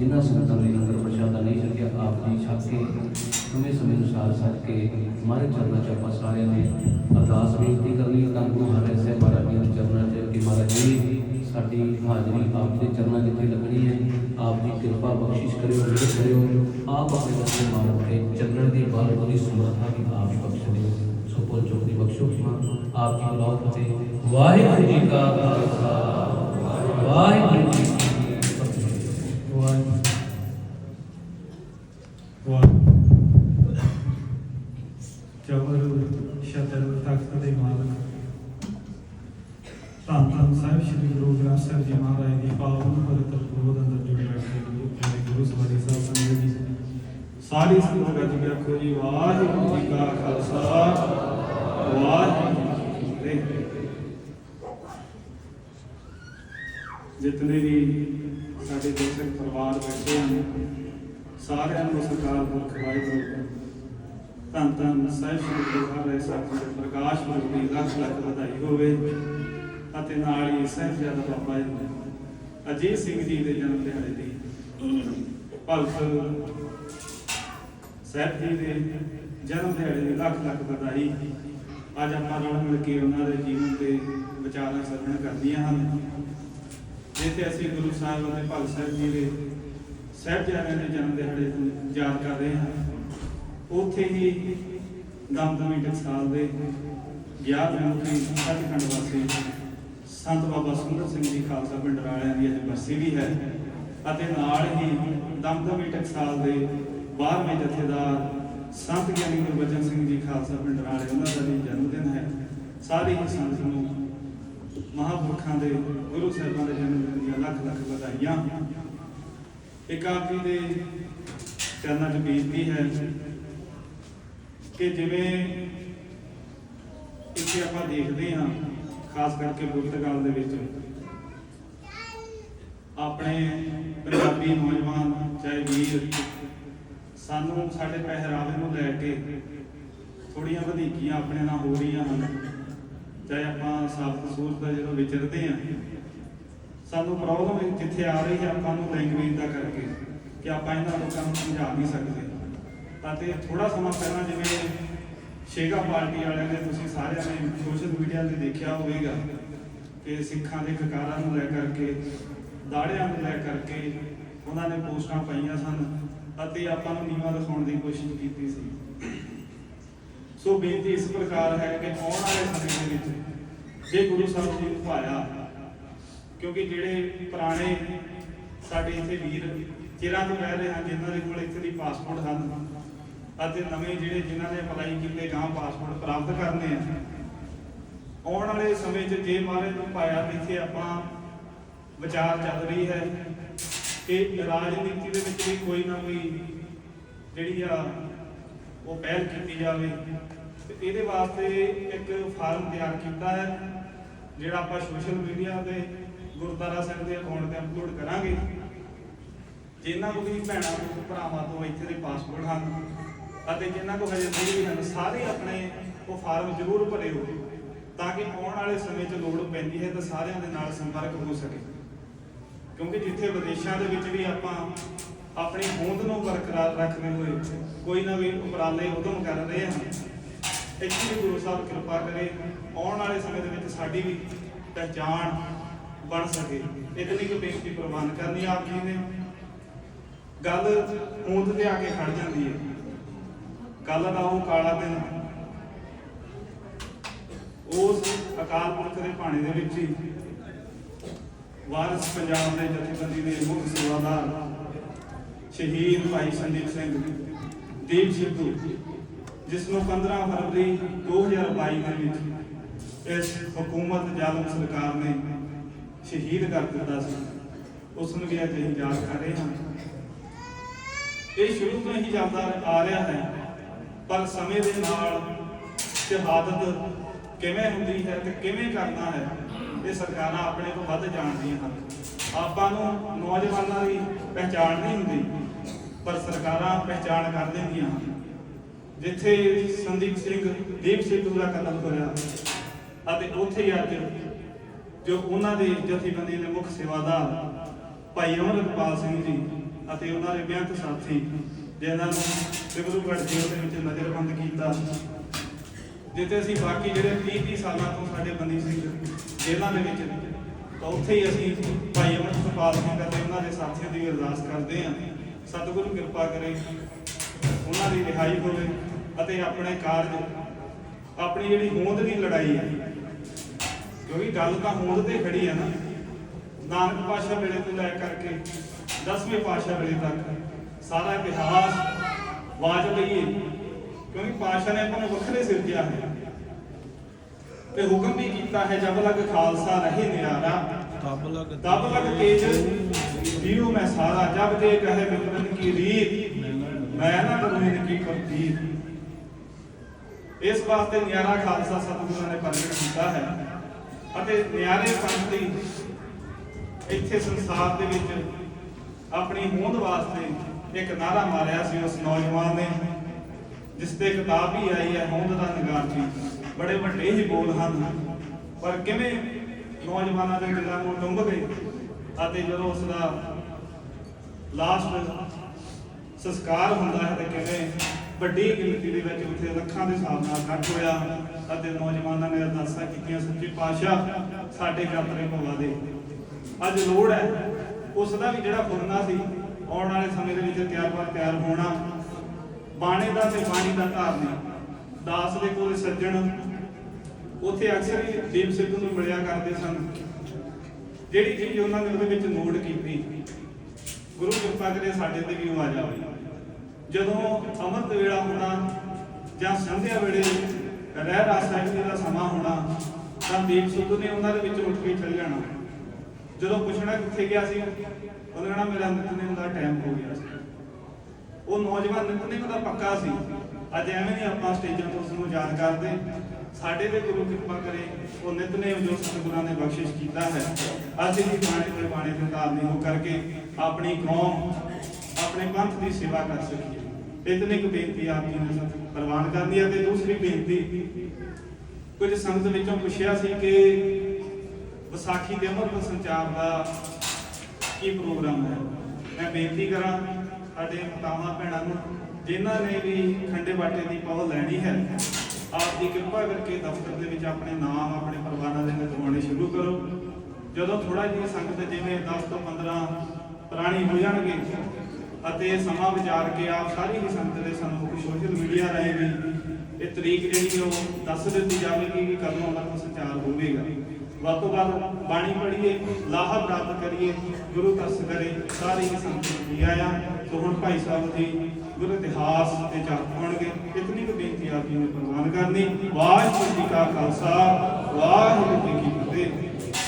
ਜਿਨ੍ਹਾਂ ਸੰਗਤਾਂ ਨੇ ਲੰਗਰ ਪ੍ਰਸ਼ਾਦਾ ਨਹੀਂ ਛਕਿਆ ਆਪ ਜੀ ਛਕ ਕੇ ਸਮੇਂ ਸਮੇਂ ਅਨੁਸਾਰ ਛਕ ਕੇ ਮਾਰੇ ਚਰਨਾਂ 'ਚ ਆਪਾਂ ਸਾਰਿਆਂ ਨੇ ਅਰਦਾਸ ਬੇਨਤੀ ਕਰਨੀ ਤਾਂ ਗੁਰੂ ਹਰਿ ਸਾਹਿਬ ਮਹਾਰਾਜ ਜੀ ਦੇ ਚਰਨਾਂ 'ਚ ਕਿ ਮਹਾਰਾਜ ਜੀ ਸਾਡੀ ਹਾਜ਼ਰੀ ਆਪ ਦੇ ਚਰਨਾਂ ਜਿੱਥੇ ਲੱਗਣੀ ਹੈ ਆਪ ਦੀ ਕਿਰਪਾ ਬਖਸ਼ਿਸ਼ ਕਰਿਓ ਮਿਹਰ ਕਰਿਓ ਆਪ ਆਪਣੇ ਬੱਚੇ ਮਾਰੋ ਕੇ ਚੱਲਣ ਦੀ ਬਾਲ ਬੜੀ ਸਮਰੱਥਾ ਵੀ ਆਪ ਹੀ ਬਖਸ਼ ਦਿਓ ਸੋ ਪੁੱਲ ਚੁੱਕ ਦੀ ਬਖਸ਼ੋ ਖਿਮਾ ਆਪ ਦੀ ਔਲਾਦ ਫਤਿਹ ਵਾਹਿਗੁਰੂ ਜੀ ਕਾ ਖਾਲਸਾ ਵਾਹਿਗੁਰੂ ਜੀ ਸਾਰੀ ਸੰਗਤ ਗੱਜ ਕੇ ਆਖੋ ਜੀ, ਵਾਹਿਗੁਰੂ ਜੀ ਕਾ ਖਾਲਸਾ, ਵਾਹਿਗੁਰੂ ਜੀ ਕੀ ਫਤਿਹ। ਜਿਤਨੇ ਵੀ ਸਾਡੇ ਦੋਸਤ ਪਰਿਵਾਰ ਬੈਠੇ ਹਨ, ਸਾਰਿਆਂ ਨੂੰ ਸਰਕਾਰ ਮੁਖ ਵਾਹਿਗੁਰੂ। ਧੰਨ ਧੰਨ ਸਾਹਿਬ ਸ੍ਰੀ ਗੁਰੂ ਮਹਾਰਾਜ ਸਾਹਿਬ ਦੇ ਪ੍ਰਕਾਸ਼ ਪੁਰਬ ਦੀ ਲੱਖ ਲੱਖ ਵਧਾਈ ਹੋਵੇ ਅਤੇ ਨਾਲ ਹੀ ਸਾਹਿਬਜ਼ਾਦਾ ਬਾਬਾ ਜੀ ਅਜੀਤ ਸਿੰਘ ਜੀ ਦੇ ਜਨਮ ਦਿਹਾੜੇ ਦੀ ਭਗਤ ਸਾਹਿਬ ਜੀ ਦੇ ਜਨਮ ਦਿਹਾੜੇ ਦੀ ਲੱਖ ਲੱਖ ਵਧਾਈ। ਅੱਜ ਆਪਾਂ ਰਲ ਮਿਲ ਕੇ ਉਹਨਾਂ ਦੇ ਜੀਵਨ ਤੇ ਵਿਚਾਰਾਂ ਸਰਵਣ ਕਰਦੀਆਂ ਹਨ। ਜਿੱਥੇ ਅਸੀਂ ਗੁਰੂ ਸਾਹਿਬ ਅਤੇ ਭਗਤ ਸਾਹਿਬ ਜੀ ਦੇ ਸਾਹਿਬਜ਼ਾਦਿਆਂ ਦੇ ਜਨਮ ਦਿਹਾੜੇ ਨੂੰ ਯਾਦ ਕਰ ਰਹੇ ਹਾਂ। ਉੱਥੇ ਹੀ ਦਮਦਮੀ ਟਕਸਾਲ ਦੇ ਗਿਆਨ ਮੁਖੀ ਸੱਚਖੰਡ ਵਾਸੀ ਸੰਤ ਬਾਬਾ ਸੁੰਦਰ ਸਿੰਘ ਜੀ ਖਾਲਸਾ ਪਿੰਡ ਵਾਲਿਆਂ ਦੀ ਅੱਜ ਬਰਸੀ ਵੀ ਹੈ ਅਤੇ ਨਾਲ ਹੀ ਦਮਦਮੀ ਟਕਸਾਲ ਦੇ 12ਵੇਂ ਜਥੇਦਾਰ, ਸੰਤ ਗਿਆਨੀ ਗੁਰਬਚਨ ਸਿੰਘ ਜੀ ਖਾਲਸਾ ਪਿੰਡ ਵਾਲੇ ਉਹਨਾਂ ਦਾ ਵੀ ਜਨਮ ਦਿਨ ਹੈ। ਸਾਰੀ ਹੀ ਸੰਗਤ ਨੂੰ ਮਹਾਂਪੁਰਖਾਂ ਦੇ ਗੁਰੂ ਸਾਹਿਬਾਂ ਦੇ ਜਨਮ ਦਿਨ ਦੀਆਂ ਲੱਖ ਲੱਖ ਵਧਾਈਆਂ। ਇੱਕ ਆਪ ਜੀ ਦੇ ਚਰਨਾਂ 'ਚ ਬੇਨਤੀ ਹੈ ਕਿ ਜਿਵੇਂ ਇੱਥੇ ਆਪਾਂ ਦੇਖਦੇ ਹਾਂ, ਖਾਸ ਕਰਕੇ ਪੁਰਤਗਾਲ ਦੇ ਵਿੱਚ, ਆਪਣੇ ਪੰਜਾਬੀ ਨੌਜਵਾਨ, ਚਾਹੇ ਵੀਰ ਸਾਨੂੰ ਸਾਡੇ ਪਹਿਰਾਵੇ ਨੂੰ ਲੈ ਕੇ ਥੋੜੀਆਂ ਵਧੀਕੀਆਂ ਆਪਣੇ ਨਾਲ ਹੋ ਰਹੀਆਂ ਹਨ। ਚਾਹੇ ਆਪਾਂ ਸਾਫਤ ਸੂਰਤ ਦਾ ਜਦੋਂ ਵਿਚਰਦੇ ਹਾਂ, ਸਾਨੂੰ ਪ੍ਰੋਬਲਮ ਜਿੱਥੇ ਆ ਰਹੀ ਹੈ ਆਪਾਂ ਨੂੰ ਲੈਂਗੁਏਜ ਦਾ ਕਰਕੇ ਕਿ ਆਪਾਂ ਇਹਨਾਂ ਲੋਕਾਂ ਨੂੰ ਸਮਝਾ ਨਹੀਂ ਸਕਦੇ। ਤਾਂ ਤੇ ਥੋੜਾ ਸਮਾਂ ਪਹਿਲਾਂ ਜਿਵੇਂ ਸ਼ੇਗਾ ਪਾਰਟੀ ਵਾਲਿਆਂ ਨੇ ਤੁਸੀਂ ਸਾਰਿਆਂ ਨੇ ਸੋਸ਼ਲ ਮੀਡੀਆ ਤੇ ਦੇਖਿਆ ਹੋਵੇਗਾ ਕਿ ਸਿੱਖਾਂ ਦੇ ਕਕਾਰਾਂ ਨੂੰ ਲੈ ਕਰਕੇ, ਦਾੜਿਆਂ ਨੂੰ ਲੈ ਕਰਕੇ ਉਹਨਾਂ ਨੇ ਪੋਸਟਾਂ ਪਾਈਆਂ ਸਨ। ਅਤੇ ਆਪਾਂ ਨੂੰ ਨੀਵਾ ਦਿਖਾਉਣ ਦੀ ਕੋਸ਼ਿਸ਼ ਕੀਤੀ ਸੀ। ਸੋ ਬੇਨਤੀ ਇਸ ਪ੍ਰਕਾਰ ਹੈ ਕਿ ਆਉਣ ਵਾਲੇ ਸਮੇਂ ਦੇ ਵਿੱਚ ਜੇ ਗੁਰੂ ਸਾਹਿਬ ਜੀ ਨੂੰ ਪਾਇਆ ਕਿਉਂਕਿ ਜਿਹੜੇ ਪੁਰਾਣੇ ਸਾਡੇ ਇੱਥੇ ਵੀਰ ਚਿਰਾਂ ਤੋਂ ਰਹਿ ਰਹੇ ਹਨ, ਜਿਨ੍ਹਾਂ ਦੇ ਕੋਲ ਇੱਥੇ ਦੀ ਪਾਸਪੋਰਟ ਹਨ, ਅਤੇ ਨਵੇਂ ਜਿਹੜੇ ਜਿਨ੍ਹਾਂ ਨੇ ਅਪਲਾਈ ਕੀਤੇ ਗਾਂ ਪਾਸਪੋਰਟ ਪ੍ਰਾਪਤ ਕਰਨੇ ਆ, ਆਉਣ ਵਾਲੇ ਸਮੇਂ 'ਚ ਜੇ ਮਹਾਰਾਜ ਨੂੰ ਪਾਇਆ ਇੱਥੇ ਆਪਾਂ ਵਿਚਾਰ ਚੱਲ ਰਹੀ ਹੈ। ਕਿ ਰਾਜਨੀਤੀ ਦੇ ਵਿੱਚ ਵੀ ਕੋਈ ਨਾ ਕੋਈ ਜਿਹੜੀ ਆ ਉਹ ਪਹਿਲ ਕੀਤੀ ਜਾਵੇ। ਤੇ ਇਹਦੇ ਵਾਸਤੇ ਇੱਕ ਫਾਰਮ ਤਿਆਰ ਕੀਤਾ ਹੈ, ਜਿਹੜਾ ਆਪਾਂ ਸੋਸ਼ਲ ਮੀਡੀਆ ਤੇ ਗੁਰਦੁਆਰਾ ਸਾਹਿਬ ਦੇ ਅਕਾਊਂਟ ਤੇ ਅਪਲੋਡ ਕਰਾਂਗੇ। ਜਿਨ੍ਹਾਂ ਕੋਲ ਵੀ ਭੈਣਾਂ ਤੋਂ, ਭਰਾਵਾਂ ਤੋਂ ਇੱਥੇ ਦੇ ਪਾਸਪੋਰਟ ਹਨ, ਅਤੇ ਜਿਨ੍ਹਾਂ ਕੋਲ ਹਜੇ ਨਹੀਂ ਵੀ ਹਨ, ਸਾਰੇ ਆਪਣੇ ਉਹ ਫਾਰਮ ਜ਼ਰੂਰ ਭਰਿਓ ਤਾਂ ਕਿ ਆਉਣ ਵਾਲੇ ਸਮੇਂ 'ਚ ਲੋੜ ਪੈਂਦੀ ਹੈ ਤਾਂ ਸਾਰਿਆਂ ਦੇ ਨਾਲ ਸੰਪਰਕ ਹੋ ਸਕੇ। ਕਿਉਂਕਿ ਜਿੱਥੇ ਵਿਦੇਸ਼ਾਂ ਦੇ ਵਿੱਚ ਵੀ ਆਪਾਂ ਆਪਣੀ ਹੋਂਦ ਨੂੰ ਬਰਕਰਾਰ ਰੱਖਦੇ ਹੋਏ ਕੋਈ ਨਾ ਕੋਈ ਉਪਰਾਲੇ ਉਦਮ ਕਰ ਰਹੇ ਹਾਂ, ਇੱਥੇ ਗੁਰੂ ਸਾਹਿਬ ਕਿਰਪਾ ਕਰੇ, ਆਉਣ ਵਾਲੇ ਸਮੇਂ ਦੇ ਵਿੱਚ ਸਾਡੀ ਵੀ ਪਹਿਚਾਣ ਬਣ ਸਕੇ। ਇਤਨੀ ਕੁ ਬੇਨਤੀ ਪ੍ਰਵਾਨ ਕਰਨੀ ਆਪ ਜੀ ਨੇ। ਗੱਲ ਹੋਂਦ ਤੇ ਆ ਕੇ ਖੜ ਜਾਂਦੀ ਹੈ। ਗੱਲ ਦਾ ਉਹ ਕਾਲਾ ਦਿਨ ਉਸ ਅਕਾਲ ਪੁਰਖ ਦੇ ਭਾਣੇ ਦੇ ਵਿੱਚ ਹੀ ਵਾਰਸ ਪੰਜਾਬ ਦੇ ਜਥੇਬੰਦੀ ਦੇ ਮੁੱਖ ਸੇਵਾਦਾਰ ਸ਼ਹੀਦ ਭਾਈ ਸੰਦੀਪ ਸਿੰਘ ਦੀਪ ਸਿੱਧੂ, ਜਿਸ ਨੂੰ 15 ਫਰਵਰੀ 2022 ਦੇ ਵਿੱਚ ਇਸ ਹਕੂਮਤ ਜ਼ਾਲਮ ਸਰਕਾਰ ਨੇ ਸ਼ਹੀਦ ਕਰ ਦਿੱਤਾ ਸੀ। ਉਸ ਨੂੰ ਵੀ ਅੱਜ ਅਸੀਂ ਯਾਦ ਕਰ ਰਹੇ ਹਾਂ। ਇਹ ਸ਼ੁਰੂ ਤੋਂ ਹੀ ਚੱਲਦਾ ਆ ਰਿਹਾ ਹੈ, ਪਰ ਸਮੇਂ ਦੇ ਨਾਲ ਸ਼ਹਾਦਤ ਕਿਵੇਂ ਹੁੰਦੀ ਹੈ ਤੇ ਕਿਵੇਂ ਕਰਨਾ ਹੈ ਇਹ ਸਰਕਾਰਾਂ ਆਪਣੇ ਤੋਂ ਵੱਧ ਜਾਣਦੀਆਂ ਹਨ। ਆਪਾਂ ਨੂੰ ਨੌਜਵਾਨਾਂ ਦੀ ਪਹਿਚਾਣ ਨਹੀਂ ਹੁੰਦੀ, ਪਰ ਸਰਕਾਰਾਂ ਪਹਿਚਾਣ ਕਰ ਦਿੰਦੀਆਂ ਹਨ। ਜਿੱਥੇ ਸੰਦੀਪ ਸਿੰਘ, ਦੀਪ ਸਿੱਧੂ ਦਾ ਕਤਲ ਹੋਇਆ, ਅਤੇ ਉੱਥੇ ਹੀ ਅੱਜ ਜੋ ਉਹਨਾਂ ਦੇ ਜਥੇਬੰਦੀ ਦੇ ਮੁੱਖ ਸੇਵਾਦਾਰ ਭਾਈ ਅਮਰਪਾਲ ਸਿੰਘ ਜੀ ਅਤੇ ਉਹਨਾਂ ਦੇ ਬੇਅੰਤ ਸਾਥੀ ਜਿਹਨਾਂ ਨੂੰ ਸਿਵਲੂਗੜ੍ਹ ਜੇਲ੍ਹ ਦੇ ਵਿੱਚ ਨਜ਼ਰਬੰਦ ਕੀਤਾ ਜਿੱਥੇ ਅਸੀਂ ਬਾਕੀ ਜਿਹੜੇ 30 30 ਸਾਲਾਂ ਤੋਂ ਸਾਡੇ ਬੰਦੀ ਸਿੰਘ ਜੇਲ੍ਹਾਂ ਦੇ ਵਿੱਚ ਨੇ, ਤਾਂ ਉੱਥੇ ਹੀ ਅਸੀਂ ਭਾਈ ਅਮਰਪਾਲ ਸਿੰਘ ਅਤੇ ਉਹਨਾਂ ਦੇ ਸਾਥੀਆਂ ਦੀ ਅਰਦਾਸ ਕਰਦੇ ਹਾਂ। ਸਤਿਗੁਰੂ ਕਿਰਪਾ ਕਰੇ ਉਹਨਾਂ ਦੀ ਰਿਹਾਈ ਹੋਵੇ ਅਤੇ ਆਪਣੇ ਕਾਰਜ ਆਪਣੀ ਜਿਹੜੀ ਹੋਂਦ ਦੀ ਲੜਾਈ ਹੈ ਕਿਉਂਕਿ ਗੱਲ ਤਾਂ ਹੋਂਦ ਤੇ ਖੜੀ ਹੈ ਨਾ। ਨਾਨਕ ਪਾਸ਼ਾ ਵੇਲੇ ਤੋਂ ਲੈ ਕਰਕੇ 10ਵੇਂ ਪਾਸ਼ਾ ਵੇਲੇ ਤੱਕ ਸਾਰਾ ਇਤਿਹਾਸ ਵਾਜ ਲਈਏ। ਕਿਉਂਕਿ ਪਾਸ਼ਾ ਨੇ ਆਪਾਂ ਨੂੰ ਵੱਖਰੇ ਸਿਰਜਿਆ ਹੈ ਤੇ ਹੁਕਮ ਵੀ ਕੀਤਾ ਹੈ ਜਬ ਲਗ ਖਾਲਸਾ ਰਹੇ ਨਿਆਰਾ ਤਬ ਲਗ ਤਬ ਲਗ ਤੇਜ ਜੀਉ ਮੈਂ ਸਾਰਾ ਜਬ ਦੇ ਕਹੇ ਮਿਤਰਨ ਕੀ ਰੀਤ ਮੈਂ ਨਾ ਕਰੂੰ ਇਨਕੀ ਕਰਤੀਤ ਇਸ ਵਾਸਤੇ ਨਿਆਰਾ ਖਾਲਸਾ ਸਤਿਗੁਰਾਂ ਨੇ ਪ੍ਰਗਟ ਕੀਤਾ ਹੈ ਅਤੇ ਨਿਆਰੇ ਪੰਥ ਦੀ ਇੱਥੇ ਸੰਸਾਰ ਦੇ ਵਿੱਚ ਆਪਣੀ ਹੋਂਦ ਵਾਸਤੇ ਇੱਕ ਨਾਰਾ ਮਾਰਿਆ ਸੀ ਉਸ ਨੌਜਵਾਨ ਨੇ। ਜਿਸ ਤੇ ਕਿਤਾਬ ਵੀ ਆਈ ਹੈ, ਹੋਂਦ ਦਾ ਨਿਗਾਰ ਜੀ। ਬੜੇ ਵੱਡੇ ਹੀ ਬੋਲ ਹਨ। ਪਰ ਕਿਵੇਂ ਨੌਜਵਾਨਾਂ ਦੇ ਦਿਲਾਂ ਨੂੰ ਡੁੰਬ ਗਏ ਅਤੇ ਜਦੋਂ ਉਸ ਦਾ ਲਾਸਟ ਸੰਸਕਾਰ ਹੁੰਦਾ ਹੈ ਤੇ ਕਿਵੇਂ ਵੱਡੀ ਗਿਣਤੀ ਦੇ ਵਿੱਚ ਉੱਥੇ ਲੱਖਾਂ ਦੇ ਹਿਸਾਬ ਨਾਲ ਇਕੱਠ ਹੋਇਆ ਅਤੇ ਨੌਜਵਾਨਾਂ ਨੇ ਅਰਦਾਸਾਂ ਕੀਤੀਆਂ, ਸੱਚੇ ਪਾਤਸ਼ਾਹ, ਸਾਡੇ ਯਾਤਰੇ ਭਵਾ ਦੇ। ਅੱਜ ਲੋੜ ਹੈ ਉਸ ਦਾ ਵੀ ਜਿਹੜਾ ਫੁਰਨਾ ਸੀ, ਆਉਣ ਵਾਲੇ ਸਮੇਂ ਦੇ ਵਿੱਚ ਤਿਆਰ ਬਰ ਤਿਆਰ ਹੋਣਾ ਬਾਣੇ ਦਾ ਤੇ ਬਾਣੀ ਦਾ ਧਾਰਨਾ ਦਾਸ ਦੇ ਕੋਲ ਸੱਜਣ, ਉੱਥੇ ਅਕਸਰ ਹੀ ਦੀਪ ਸਿੱਧੂ ਨੂੰ ਮਿਲਿਆ ਕਰਦੇ ਸਨ। ਜਿਹੜੀ ਚੀਜ਼ ਉਹਨਾਂ ਨੇ ਉਹਦੇ ਵਿੱਚ ਨੋਟ ਕੀਤੀ, ਗੁਰੂ ਕਿਰਪਾ ਕਰੇ ਸਾਡੇ ਤੇ ਵੀ ਉਹ ਆ ਜਾਵੇ। ਜਦੋਂ ਅੰਮ੍ਰਿਤ ਵੇਲਾ ਹੋਣਾ ਜਾਂ ਸੰਧਿਆ ਵੇਲੇ ਰਹਿ ਰਾਸ ਸਾਹਿਬ ਦਾ ਸਮਾਂ ਹੋਣਾ, ਤਾਂ ਦੀਪ ਸਿੱਧੂ ਨੇ ਉਹਨਾਂ ਦੇ ਵਿੱਚ ਉੱਠ ਕੇ ਚੱਲ ਜਾਣਾ। ਜਦੋਂ ਪੁੱਛਣਾ ਕਿੱਥੇ ਗਿਆ ਸੀ, ਉਹਨੇ ਕਹਿਣਾ, ਮੇਰਾ ਨਿਤਨੇਮ ਦਾ ਟਾਈਮ ਹੋ ਗਿਆ ਸੀ। ਉਹ ਨੌਜਵਾਨ ਨਿਤਨੇਮ ਦਾ ਪੱਕਾ ਸੀ। ਅੱਜ ਐਵੇਂ ਨਹੀਂ ਆਪਾਂ ਸਟੇਜਾਂ ਤੋਂ ਉਸ ਨੂੰ ਯਾਦ ਕਰਦੇ। ਸਾਡੇ ਤੇ ਗੁਰੂ ਕਿਰਪਾ ਕਰੇ, ਉਹ ਨਿਤਨੇਮ ਜੋ ਸਤਿਗੁਰਾਂ ਨੇ ਬਖਸ਼ਿਸ਼ ਕੀਤਾ ਹੈ। ਅਸੀਂ ਵੀ ਬਾਣੀ ਤੇ ਬਾਣੀ ਦੇ ਧਾਰਨੀ ਹੋ ਕਰਕੇ ਆਪਣੀ ਕੌਮ, ਆਪਣੇ ਪੰਥ ਦੀ ਸੇਵਾ ਕਰ ਸਕੀਏ। ਇਤਨੀ ਕੁ ਬੇਨਤੀ ਆਪ ਜੀ ਨੇ ਪ੍ਰਵਾਨ ਕਰਨੀ ਹੈ ਤੇ ਦੂਸਰੀ ਬੇਨਤੀ, ਕੁਝ ਸੰਗਤ ਵਿੱਚੋਂ ਪੁੱਛਿਆ ਸੀ ਕਿ ਵਿਸਾਖੀ ਦੇ ਅਮਰ ਸੰਚਾਰ ਦਾ ਕੀ ਪ੍ਰੋਗਰਾਮ ਹੈ? ਮੈਂ ਬੇਨਤੀ ਕਰਾਂ ਸਾਡੇ ਮਾਤਾਵਾਂ ਭੈਣਾਂ ਨੂੰ, ਜਿਨ੍ਹਾਂ ਨੇ ਵੀ ਖੰਡੇ ਬਾਟੇ ਦੀ ਪਹੁ ਲੈਣੀ ਹੈ, ਆਪ ਦੀ ਕਿਰਪਾ ਕਰਕੇ ਦਫ਼ਤਰ ਦੇ ਵਿੱਚ ਆਪਣੇ ਨਾਮ, ਆਪਣੇ ਪਰਿਵਾਰਾਂ ਦੇ ਲਿਖਵਾਉਣੇ ਸ਼ੁਰੂ ਕਰੋ। ਜਦੋਂ ਥੋੜਾ ਜਿਹੀ ਸੰਗਤ ਜਿਵੇਂ 10 ਤੋਂ 15 ਪੁਰਾਣੀ ਹੋ ਜਾਣਗੇ, ਅਤੇ ਸਮਾਂ ਵਿਚਾਰ ਕੇ ਆਪ ਸਾਰੀ ਹੀ ਸੰਗਤ ਦੇ ਸਾਨੂੰ ਸੋਸ਼ਲ ਮੀਡੀਆ ਰਾਹੀਂ ਵੀ ਇਹ ਤਰੀਕ ਜਿਹੜੀ ਉਹ ਦੱਸ ਦਿੱਤੀ ਜਾਵੇਗੀ ਕਿ ਕਦੋਂ ਉਹਨਾਂ ਸੰਚਾਰ ਹੋਵੇਗਾ। ਵੱਧ ਤੋਂ ਵੱਧ ਬਾਣੀ ਪੜ੍ਹੀਏ, ਲਾਹਾ ਪ੍ਰਾਪਤ ਕਰੀਏ, ਗੁਰੂ ਤਰਸ ਕਰੇ, ਸਾਰੀ ਹੀ ਸੰਗਤ ਜੀ ਆਇਆ। ਸੋ ਹੁਣ ਭਾਈ ਸਾਹਿਬ ਜੀ ਗੁਰੂ ਇਤਿਹਾਸ ਤੇ ਚਾਰ ਪਾਉਣਗੇ। ਇਤਨੀ ਕੁ ਬੇਨਤੀ ਆਪ ਜੀ ਨੇ ਪ੍ਰਵਾਨ ਕਰਨੀ। ਵਾਹਿਗੁਰੂ ਜੀ ਕਾ ਖਾਲਸਾ, ਵਾਹਿਗੁਰੂ ਜੀ ਕੀ ਫਤਿਹ।